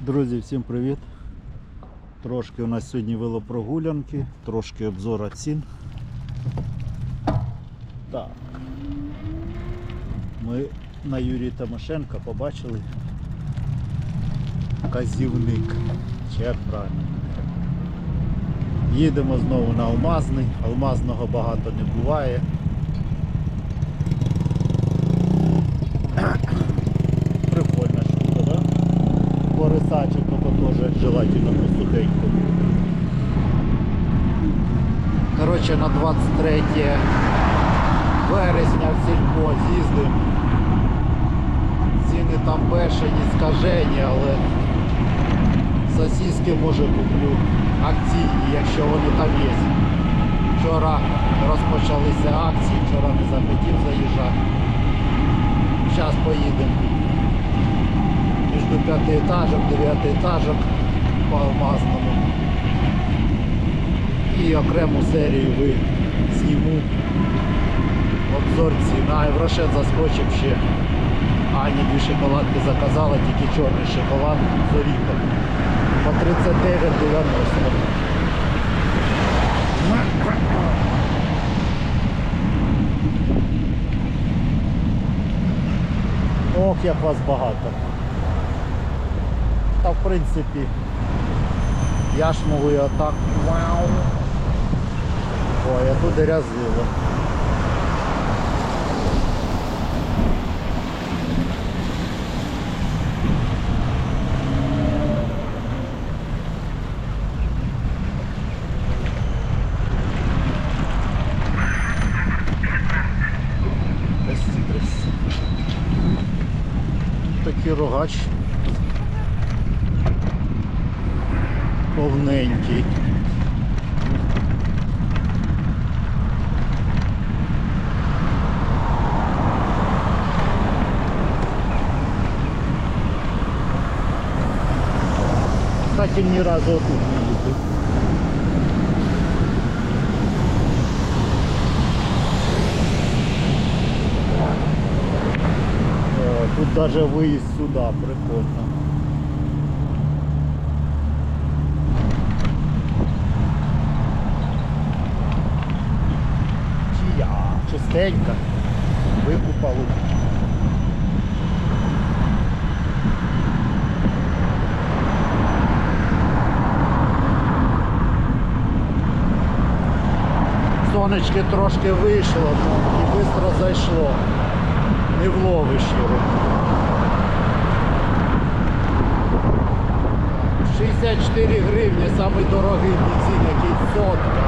Друзі, всім привіт! Трошки у нас сьогодні велопрогулянки, трошки обзора цін. Так. Ми на Юрії Тимошенка побачили казівник. Чи як правильно? Їдемо знову на Алмазний. Алмазного багато не буває. Желательно по сухенькому. Коротше, на 23 вересня в сільпо з'їздив. Ціни там бешені, скажені, але сосиски може куплю акційні, якщо вони там є. Вчора розпочалися акції, вчора не захотів заїжджати. Зараз поїдемо між п'ятиэтажок, дев'ятиэтажок по алмазному. І окрему серію ви зніму обзор цін. А і в заскочив ще. Ані дві шоколадки заказала, тільки чорний шоколад з оріхом. По 39,90. Ох, як вас багато. Та в принципі я ж можу і отак. Вау. Ой, а тут здрасте. Такий рогач повненький. Кстати, ні разу отут не їздив. Е, Тут даже виїзд сюди, прикольно. Чистенька. Викупали. Сонечки трошки вийшло ну, і швидко зайшло. Не вловиш його. 64 гривні, самий дорогий бензин, який сотка.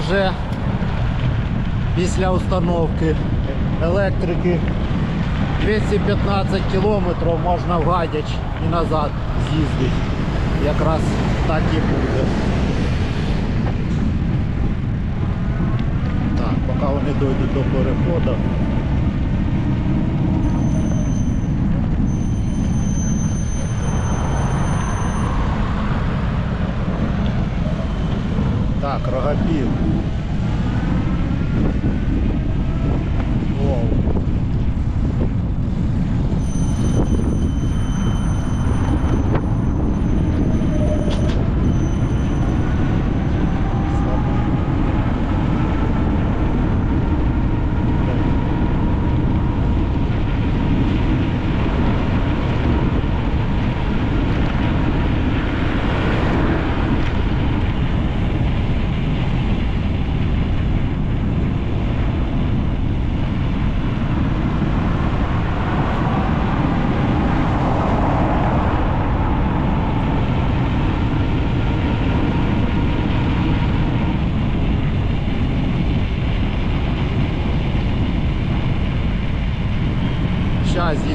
Вже після установки електрики 215 кілометрів можна в Гадяч і назад з'їздити. Якраз так і буде. Так, поки вони дойдуть до переходу. Так, рогапів.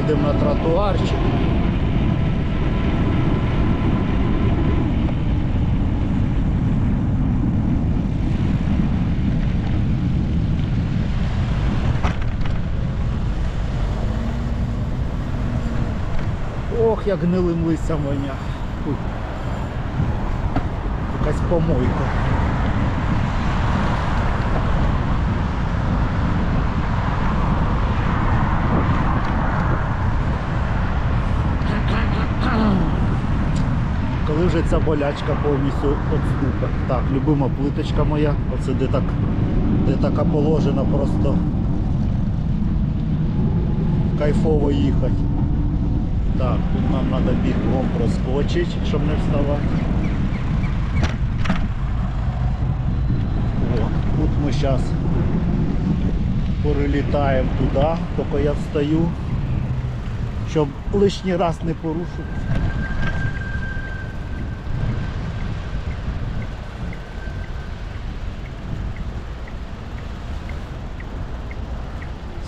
З'їдемо на тротуарчик. Ох, як гнилим листям воня. Якась помойка. Ця болячка повністю відступить. Так, любима плиточка моя, оце де так, де така положена просто кайфово їхати. Так, тут нам треба бігом проскочити, щоб не вставати. О, тут ми зараз перелітаємо туди, тільки я встаю, щоб лишній раз не порушити.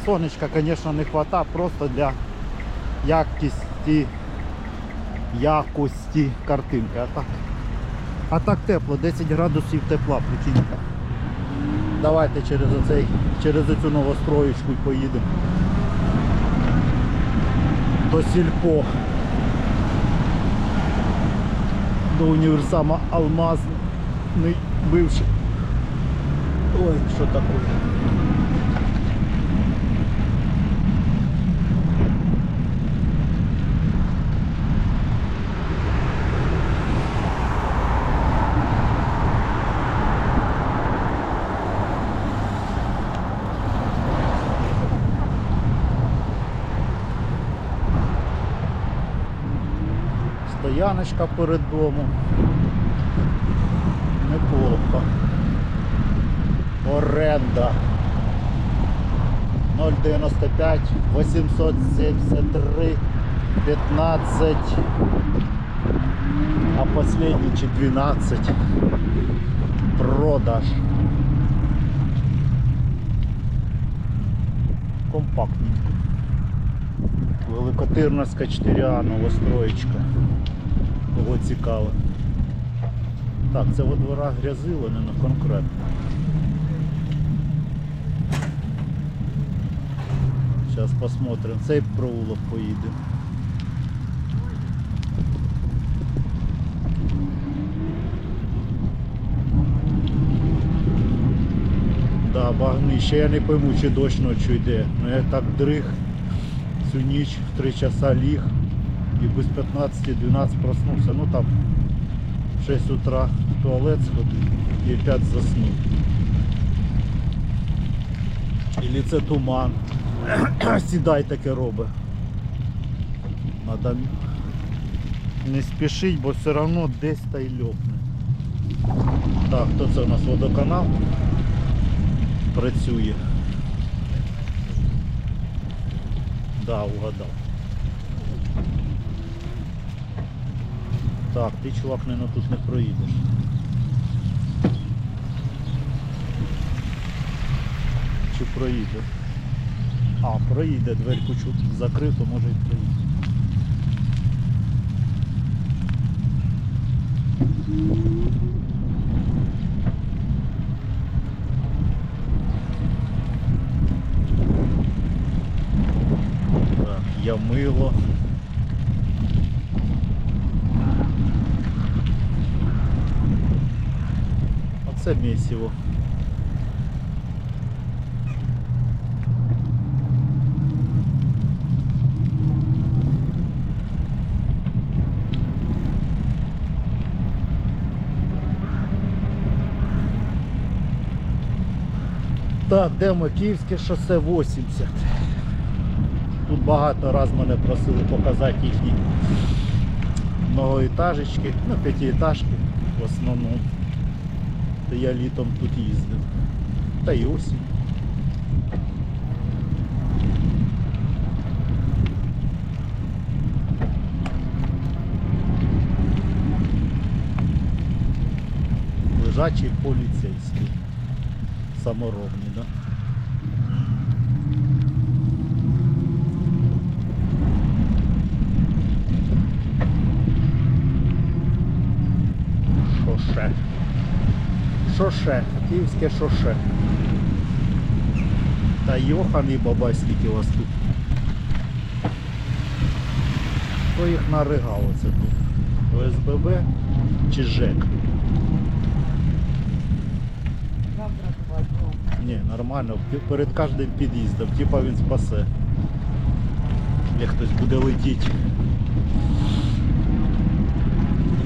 Сонечка, звісно, не вистачає просто для якості, якості картинки. А так, а так тепло, 10 градусів тепла, прикинь. Давайте через оцей, через цю новостроєчку й поїдемо. До сільпо. До універсама Алмазний бивший. Ой, що таке? Стояночка перед домом. Неплохо. Оренда. 095 873 15 а последний чи 12 продаж. Компактненько. Великотирновська 4А, новостроєчка. Кого цікаво. Так, це во дворах грязило, не ну, конкретно. Зараз посмотрим. Цей проулок поїде. Да, багнище. Я не пойму, чи дощ ночі йде. Ну я так дрих всю ніч в 3 часа ліг і без 15-12 проснувся. Ну там в 6 утра в туалет сходив і опять заснув. Ілі це туман. Сідай таке робить. Надо не спішить, бо все одно десь та й льопне. Так, то це у нас водоканал працює. Да, угадав. Так, ти чувак, не тут не проїдеш. Чи проїде? А, проїде, дверку чу закрив, може і проїде. Так, я мило. Оце місіво. Так, де ми? Київське шосе 80. Тут багато раз мене просили показати їхні многоетажечки, ну п'ятиэтажки в основному то я літом тут їздив. Та й осінь. Лежачий поліцейський. Саморобний, да? Що ще? Шоше, київське шоше. Та йохан і бабай, скільки вас тут. Хто їх наригав оце тут? ОСББ чи ЖЕК? Ні, нормально, перед кожним під'їздом, типа він спасе. Як хтось буде летіти.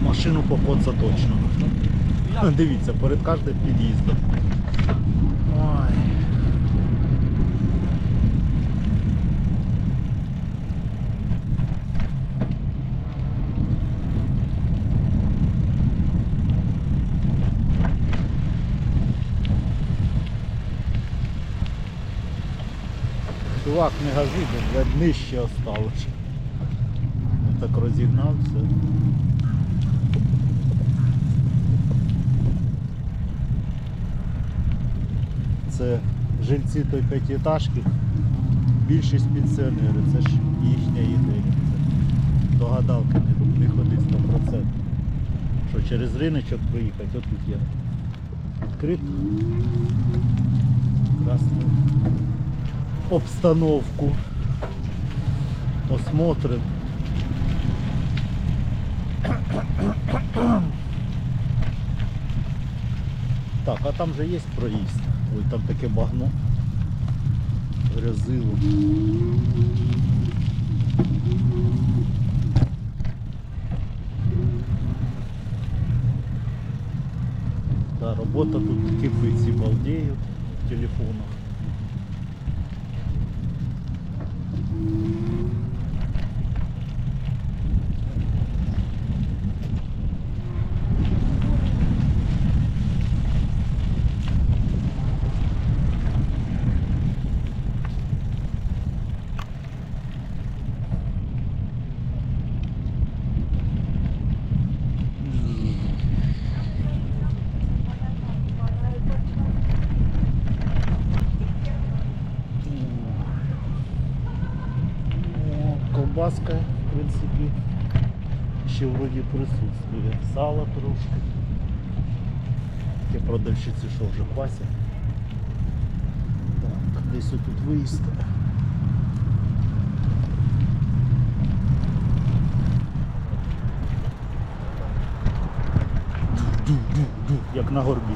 Машину покоца точно. Дивіться, перед кожним під'їздом. Ой. Чувак, не гази, бо нижче осталось. Так розігнався. Це жильці той п'ятиэтажки. Більшість пенсіонери, це ж їхня ідея. До гадалки не, не ходить 100%. Що через риночок проїхати, от тут є. Відкрито. Красний обстановку. Посмотрим. Так, а там же є проїзд. Ой, там таке багно. Грязило. Да, робота тут кипить, і балдеють в телефонах. О, Ковбаска, в принципі, ще вроді присутствує. Сало трошки. Ті продавщиці, що вже пасять. Так, десь отут виїзд. Як на горбі.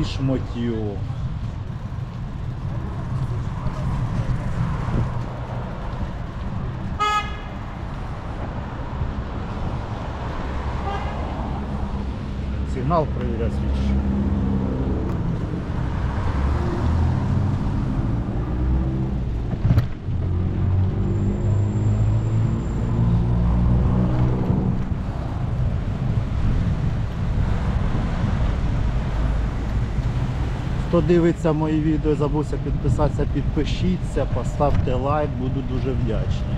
І шмотьо. Сигнал проверять свідчиш. Хто дивиться мої відео, забувся підписатися, підпишіться, поставте лайк, буду дуже вдячний.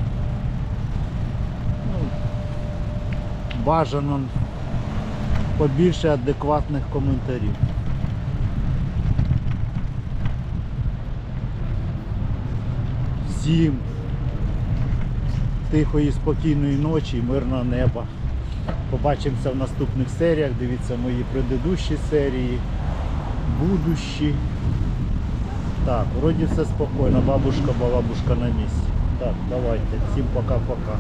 Ну, бажано побільше адекватних коментарів. Всім тихої, спокійної ночі, і мирного неба. Побачимося в наступних серіях. Дивіться мої предыдущі серії, будущі. Так, вроді все спокійно. Бабушка, бабушка на місці. Так, давайте. Всім пока-пока.